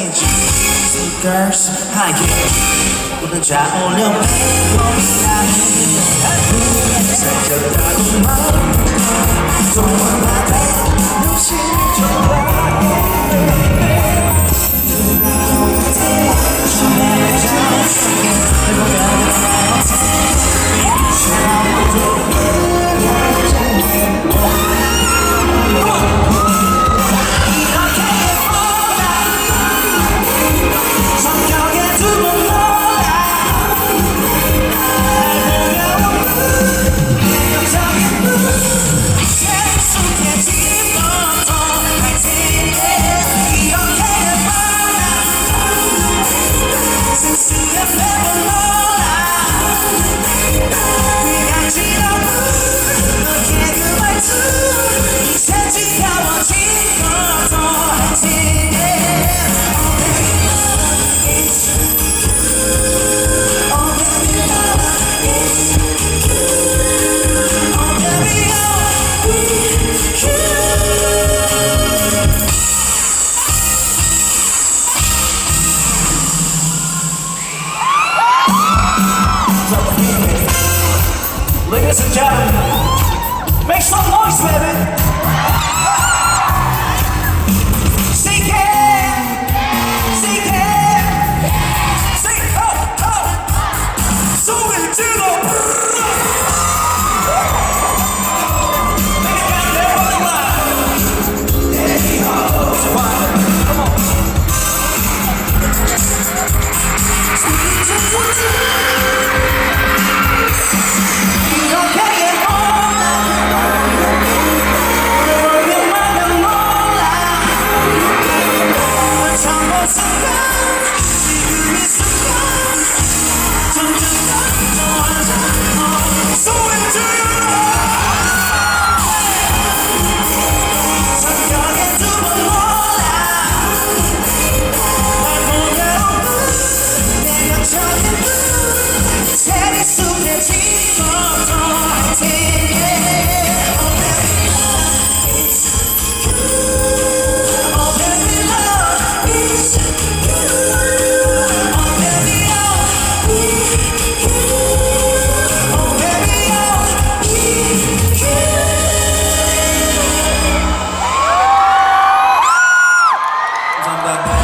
Stir, skin jeans, sneakers, high heel. 오늘 자 올려 성격에 감사합니다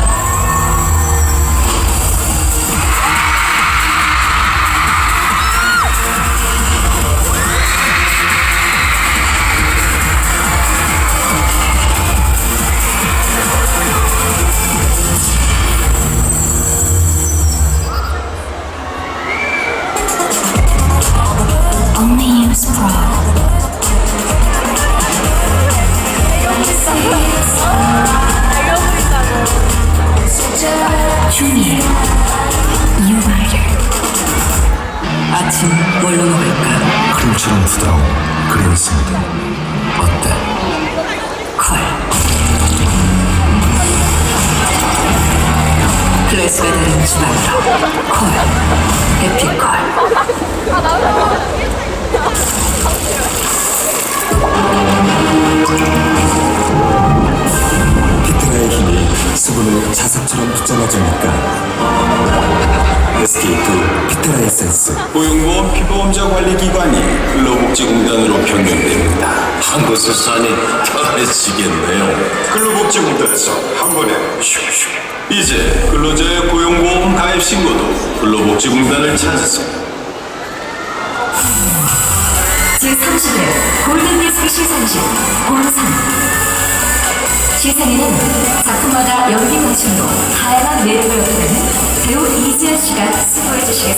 부드러운 그린 스무디 어때? 콜. 클래스가 다른 주방으로 콜. 해피콜. 피트나의 힘이 수분을 자석처럼 붙잡아주니까 SK2 피테라 에센스 고용보험 피보험자 관리기관이 근로복지공단으로 변경됩니다. 한 곳에 사니 편해지겠네요. 근로복지공단에서 한 번에 슉슉. 이제 근로자의 고용보험 가입 신고도 근로복지공단을 찾아서 제30회 골든디스크 시상식 본상 시상에는 작품마다 연기 공신으로 다양한 매력을 나타내는 배우 이지아 씨가 수고해 주시겠습니다.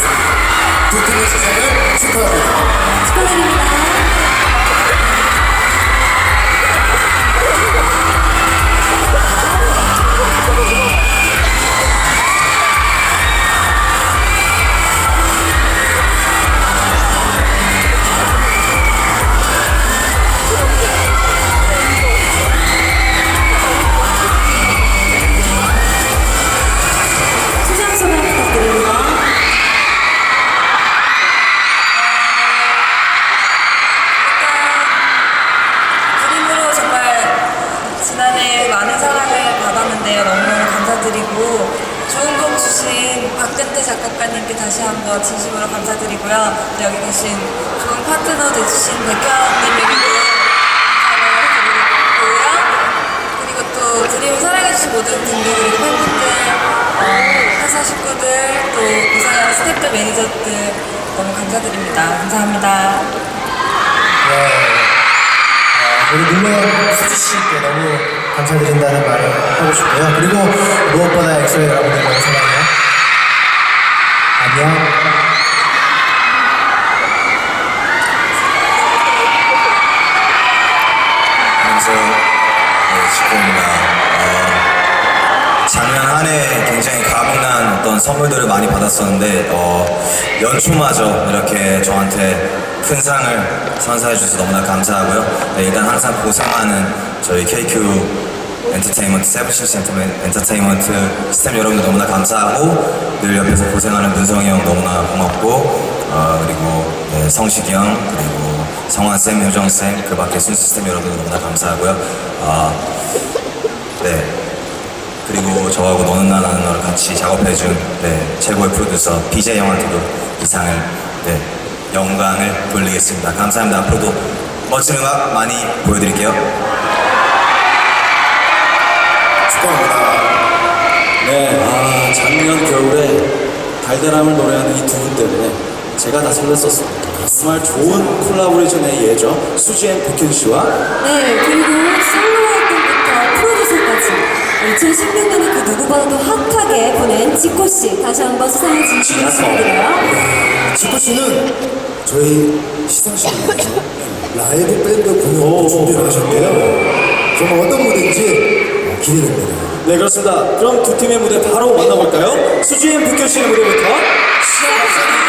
사랑을 받고 있습니다. 두 팀의 시상을 축하합니다. 축하드립니다. 주신 박근태 작곡가님께 다시 한번 진심으로 감사드리고요. 또 여기 계신 좋은 파트너 돼주신 백현님에게도 감사드리고요. 그리고 또 드림을 사랑해주신 모든 분들 그리고 팬분들 어, 회사 식구들 또 고생하는 스태프들 매니저들 너무 감사드립니다. 감사합니다. 우리 물론 수지 씨께 너무 감사드린다는 말을 하고 싶고요. 그리고 무엇보다 엑소의 여러분들 너무 사랑해요. 안녕. 네. 어, 선물들을 많이 받았었는데 어, 연초마저 이렇게 저한테 큰 상을 선사해 주셔서 너무나 감사하고요. 네, 일단 항상 고생하는 저희 KQ 엔터테인먼트 센터 엔터테인먼트 시스템 여러분들 너무나 감사하고 늘 옆에서 고생하는 문성이 형 너무나 고맙고 어, 그리고 네, 성식이 형 그리고 성환 쌤, 효정 쌤, 그 밖에 순 시스템 여러분들 너무나 감사하고요. 아, 네. 그리고 저하고 너는 나 나는 너를 같이 작업해준 네, 최고의 프로듀서 BJ 형한테도 이 상을 네, 영광을 돌리겠습니다. 감사합니다. 앞으로도 멋진 음악 많이 보여드릴게요. 축하합니다. 네, 아, 작년 겨울에 달달함을 노래하는 이 두 분 때문에 제가 다 설렜었습니다. 정말 좋은 콜라보레이션의 예죠. 수지앤 백현 씨와 네, 그리고 2016년에 그 누구보다도 핫하게 보낸 지코 씨 다시 한번 수상을 진심으로 축하드려요. 지코 씨는 저희 시상식에서 라이브 밴드 공연도 준비를 하셨대요. 정말 어떤 무대인지 기대됩니다. 네, 그렇습니다. 그럼 두 팀의 무대 바로 만나볼까요? 수지앤 백현 씨의 무대부터 시작하겠습니다.